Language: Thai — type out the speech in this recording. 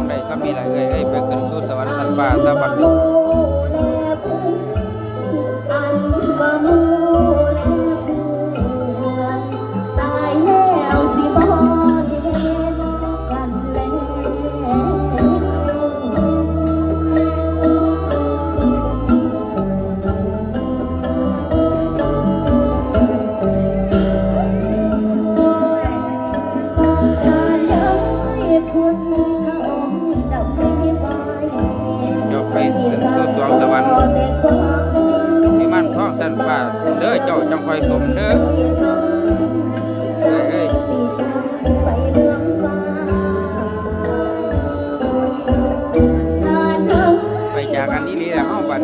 งไดซ้ำมีหลายเอ้ยไปขึ้นสู่สวรรค์ชั้นฟ้าสะบัดีคุณ ฟ้าเด้อจ้าจังคอยสมเด้อไปจากกันนี้เลยแล้วเฮาบั